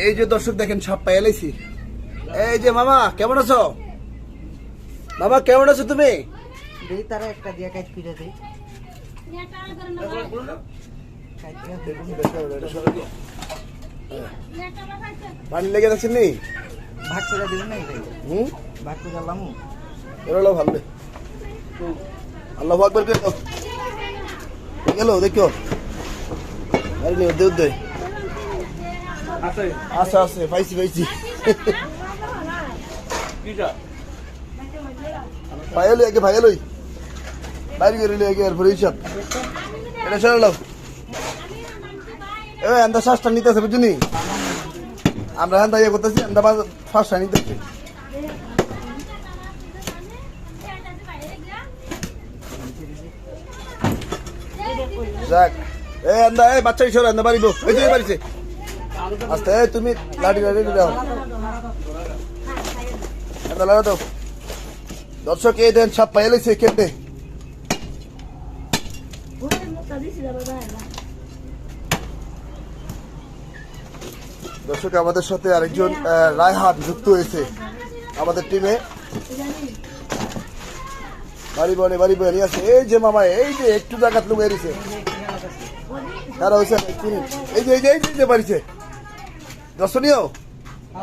এই যে দর্শক দেখেন সব পাই এলাইছি এই যে মামা কেমন আছো? মামা কেমন আছো তুমি? তারা একটা দিয়া কাজ করে দেই। পানি লেগে যাচ্ছে নি? ভাগ করে দিবেন না হুম? ভাগ করে আলামু এরলো ভালো। আল্লাহ আকবর করে গেল দেখো আরে আছে। আছে পাইছি পাইছি। আগে বাইরে করে লই আগে এরপরে হিসাব এটা এ আন্দা শ্বাসটা নিতেছে বুঝুনি আমরা হ্যাঁ ইয়ে করতেছি আন্দা শ্বাসটা নিতেছি। যাক। এ আন্দা এ বাচ্চা ইসর আন্দা বাড়িব। ওই যে বাড়িছে। আস্তে তুমি লাঠি লাঠি দাও। আন্দা লাগা দাও দর্শক এই দেন সব পাইলেছে কেটে দর্শক আমাদের সাথে আরেকজন আহ, রায়হান যুক্ত হয়েছে আমাদের টিমে বাড়ি বনে বাড়ি বনে আছে এই যে মামা এই যে একটু জায়গা লোক এরিছে কারা হয়েছে এই যে এই যে, এই যে বাড়িছে। দর্শনীয়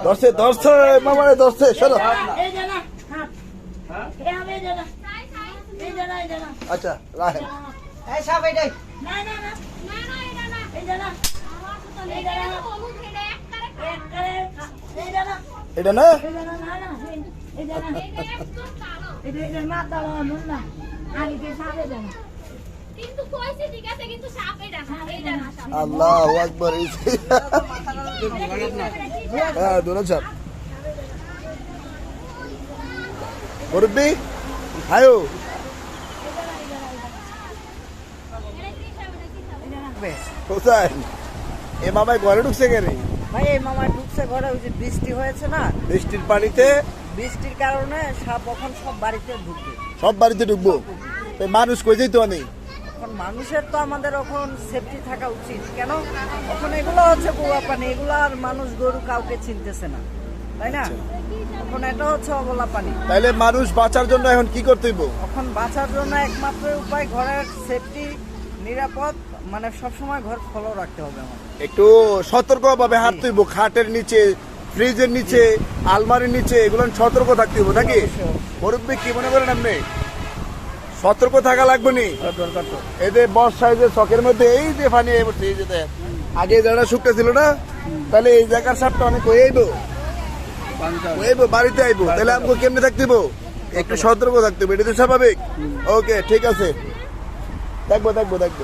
দর্শে দর্শে মামারে দর্শে সরো এই জানা হাত এ হবে জানা এই জানা এই জানা আচ্ছা রাহেন এই সব এটাই না? না না এই জানা এই জানা এক করে এই জানা এটা না এই জানা না। না এই জানা এটা এটা না আল্লাহ আকবর হ্যাঁ মুরব্বি হায়ো। কোথায়? এ মামাই ঘরে ঢুকছে কেন? ভাই এই মামা ঢুকছে ঘরে ওই যে বৃষ্টি হয়েছে না? বৃষ্টির পানিতে? বৃষ্টির কারণে সাপ এখন সব বাড়িতে ঢুকবে। সব বাড়িতে ঢুকবো? মানুষ কই যেত অনেক? এখন মানুষের তো আমাদের এখন সেফটি থাকা উচিত। কেন? এখন এগুলো হচ্ছে গোয়া পানি এগুলো আর মানুষ গরু কাউকে চিনতেছে না। তাই না? এখন এটা হচ্ছে অবলা পানি। তাইলে মানুষ বাঁচার জন্য এখন কি করতে হইব? এখন বাঁচার জন্য একমাত্র উপায় ঘরের সেফটি নিরাপদ মানে সবসময় ঘর ফলো রাখতে হবে আমাদের। একটু সতর্ক ভাবে হাঁটতে হইব খাটের নিচে ফ্রিজের নিচে আলমারির নিচে এগুলো সতর্ক থাকতে হইব নাকি? মুরব্বী কি মনে করেন আপনি? সতর্ক থাকা লাগবে নি? এদের বর্ষায় যে চকের মধ্যে এই যে পানি এই যেতে আগে যারা শুকটা ছিল না? তাহলে এই জায়গার সাপটা অনেক হয়ে আইবো। হয়ে আইবো, বাড়িতে আইবো। তাহলে আমাকে কেমনে থাকতে একটু সতর্ক থাকতে হবে এটা তো স্বাভাবিক। ওকে ঠিক আছে। দেখব দেখব দেখব